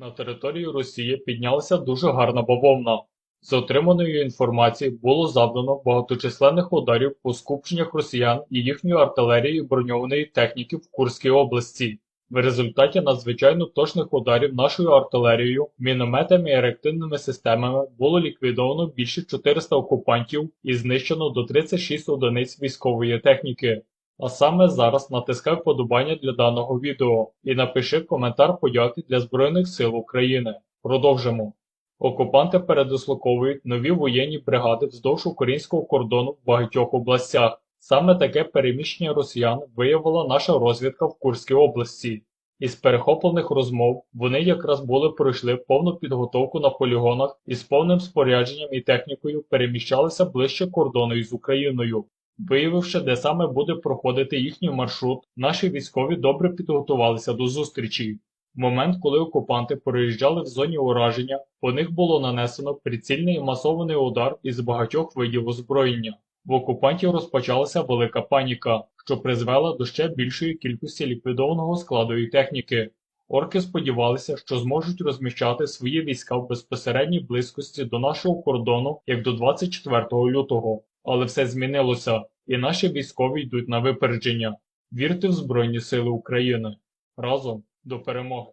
На території Росії піднялася дуже гарна бавовна. За отриманою інформацією було завдано багаточисленних ударів по скупченнях росіян і їхньої артилерії броньованої техніки в Курській області. В результаті надзвичайно точних ударів нашою артилерією, мінометами і реактивними системами було ліквідовано більше 400 окупантів і знищено до 36 одиниць військової техніки. А саме зараз натискай вподобання для даного відео і напиши коментар подяки для Збройних сил України. Продовжимо. Окупанти передислоковують нові воєнні бригади вздовж українського кордону в багатьох областях. Саме таке переміщення росіян виявила наша розвідка в Курській області. Із перехоплених розмов вони якраз були пройшли повну підготовку на полігонах і з повним спорядженням і технікою переміщалися ближче кордону із Україною. Виявивши, де саме буде проходити їхній маршрут, наші військові добре підготувалися до зустрічі. В момент, коли окупанти проїжджали в зоні ураження, по них було нанесено прицільний масований удар із багатьох видів озброєння. В окупантів розпочалася велика паніка, що призвела до ще більшої кількості ліквідованого складу і техніки. Орки сподівалися, що зможуть розміщати свої війська в безпосередній близькості до нашого кордону як до 24 лютого, але все змінилося, і наші військові йдуть на випередження. Вірте в Збройні Сили України. Разом до перемоги!